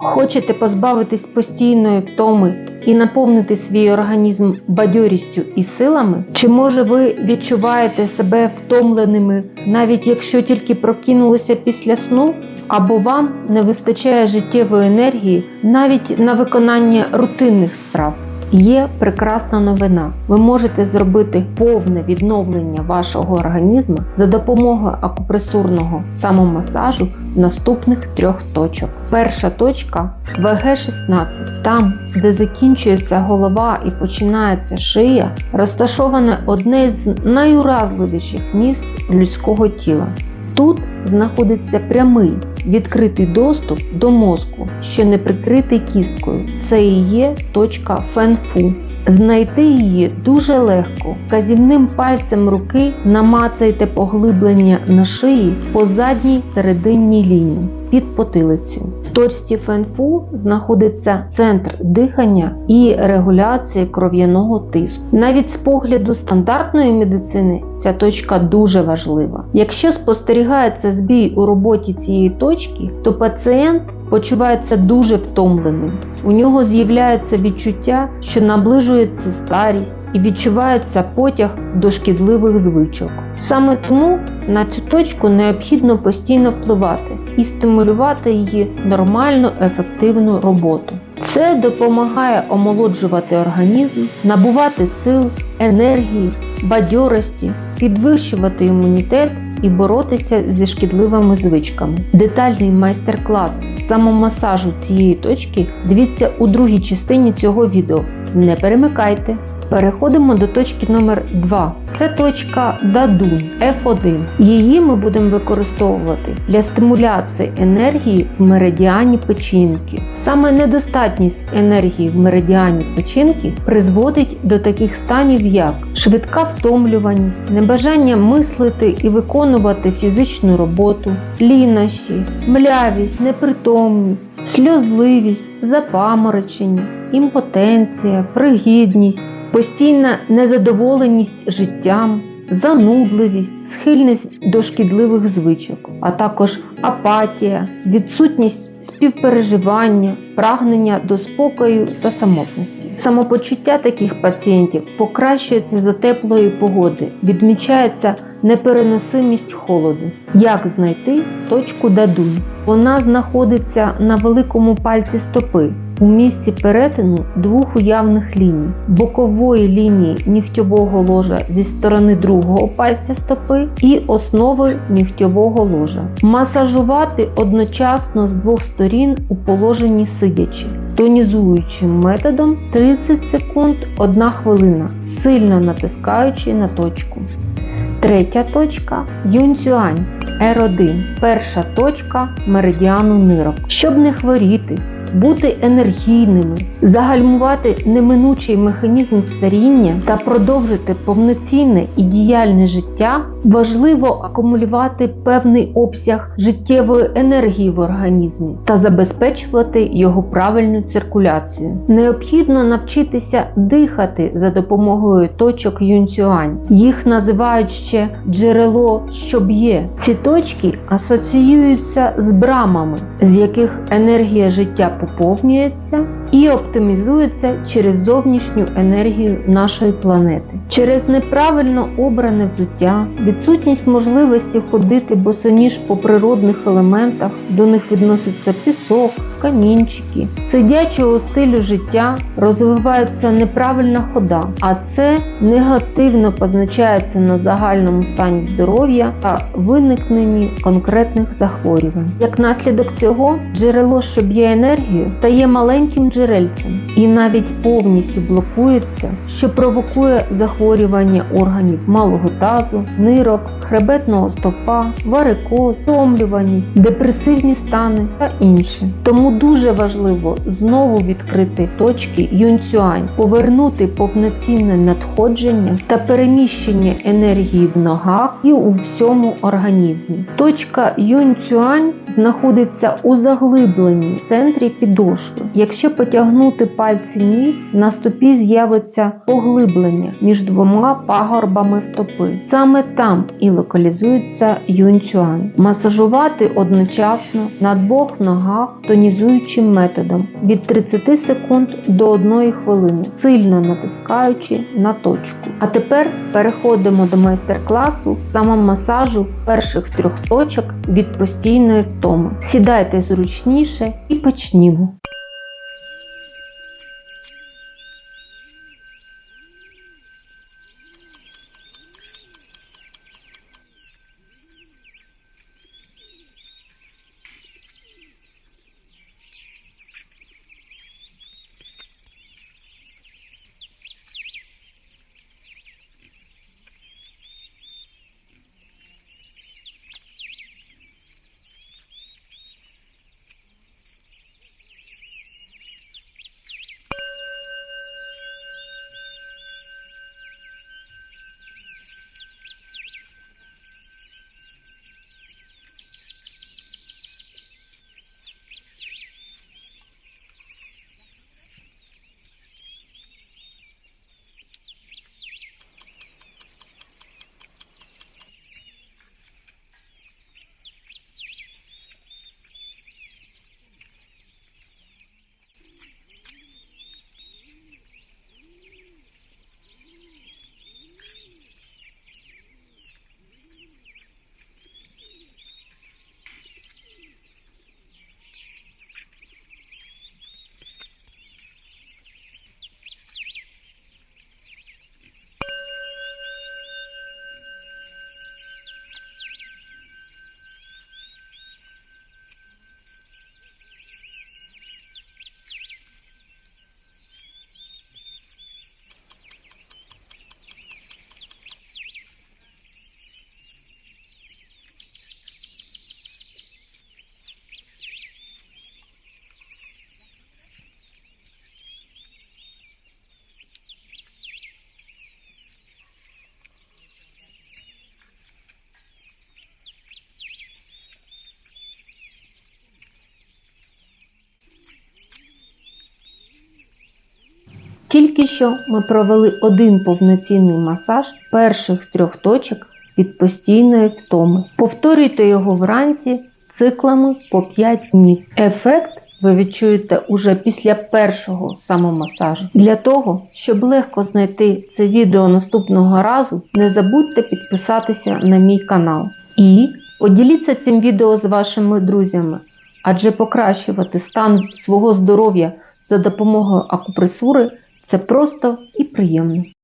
Хочете позбавитись постійної втоми і наповнити свій організм бадьорістю і силами? Чи може ви відчуваєте себе втомленими, навіть якщо тільки прокинулися після сну? Або вам не вистачає життєвої енергії навіть на виконання рутинних справ? Є прекрасна новина. Ви можете зробити повне відновлення вашого організму за допомогою акупресурного самомасажу наступних трьох точок. Перша точка ВГ-16. Там, де закінчується голова і починається шия, розташоване одне з найуразливіших місць людського тіла. Тут знаходиться прямий відкритий доступ до мозку, що не прикритий кісткою. Це і є точка фенфу. Знайти її дуже легко. Казівним пальцем руки намацайте поглиблення на шиї по задній серединній лінії під потилицю. В точці фенфу знаходиться центр дихання і регуляції кров'яного тиску. Навіть з погляду стандартної медицини ця точка дуже важлива. Якщо спостерігається збій у роботі цієї точки, то пацієнт почувається дуже втомленим. У нього з'являється відчуття, що наближується старість і відчувається потяг до шкідливих звичок. Саме тому на цю точку необхідно постійно впливати і стимулювати її нормальну ефективну роботу. Це допомагає омолоджувати організм, набувати сил, енергії, бадьорості, підвищувати імунітет і боротися зі шкідливими звичками. Детальний майстер-клас самомасажу цієї точки дивіться у другій частині цього відео. Не перемикайте. Переходимо до точки номер 2. Це точка Дадун F1. Її ми будемо використовувати для стимуляції енергії в меридіані печінки. Саме недостатність енергії в меридіані печінки призводить до таких станів, як швидка втомлюваність, небажання мислити і виконувати фізичну роботу, лінощі, млявість, непритомність, сльозливість, запаморочення, імпотенція, пригідність, постійна незадоволеність життям, занудливість, схильність до шкідливих звичок, а також апатія, відсутність співпереживання, прагнення до спокою та самотності. Самопочуття таких пацієнтів покращується за теплої погоди, відмічається непереносимість холоду. Як знайти точку дадунь? Вона знаходиться на великому пальці стопи у місці перетину двох уявних ліній, бокової лінії нігтьового ложа зі сторони другого пальця стопи і основи нігтьового ложа. Масажувати одночасно з двох сторін у положенні сидячи, тонізуючим методом 30 секунд 1 хвилина, сильно натискаючи на точку. Третя точка Юнцюань R1. Перша точка меридіану нирок. Щоб не хворіти, бути енергійними, загальмувати неминучий механізм старіння та продовжити повноцінне і діяльне життя, важливо акумулювати певний обсяг життєвої енергії в організмі та забезпечувати його правильну циркуляцію. Необхідно навчитися дихати за допомогою точок юнцюань. Їх називають ще джерело, що б'є. Ці точки асоціюються з брамами, з яких енергія життя поповнюється і оптимізується через зовнішню енергію нашої планети. Через неправильно обране взуття, відсутність можливості ходити босоніж по природних елементах, до них відноситься пісок, камінчики, сидячого стилю життя розвивається неправильна хода, а це негативно позначається на загальному стані здоров'я та виникненні конкретних захворювань. Як наслідок цього, джерело, що б'є енергію, стає маленьким джерельцем і навіть повністю блокується, що провокує захворювання органів малого тазу, нирок, хребетного стопа, варикоз, втомлюваність, депресивні стани та інше. Тому дуже важливо знову відкрити точки юнцюань, повернути повноцінне надходження та переміщення енергії в ногах і у всьому організмі. Точка юнцюань знаходиться у заглибленні центрі підошви. Якщо потягнути пальці ніг, на стопі з'явиться поглиблення між двома пагорбами стопи. Саме там і локалізується юнцюань. Масажувати одночасно на двох ногах тонізуючим методом від 30 секунд до 1 хвилини, сильно натискаючи на точку. А тепер переходимо до майстер-класу самомасажу перших трьох точок від постійної втоми. Сідайте зручніше і почнімо. Тільки що ми провели один повноцінний масаж перших трьох точок від постійної втоми. Повторюйте його вранці циклами по 5 днів. Ефект ви відчуєте уже після першого самомасажу. Для того, щоб легко знайти це відео наступного разу, не забудьте підписатися на мій канал. І поділіться цим відео з вашими друзями, адже покращувати стан свого здоров'я за допомогою акупресури це просто і приємно.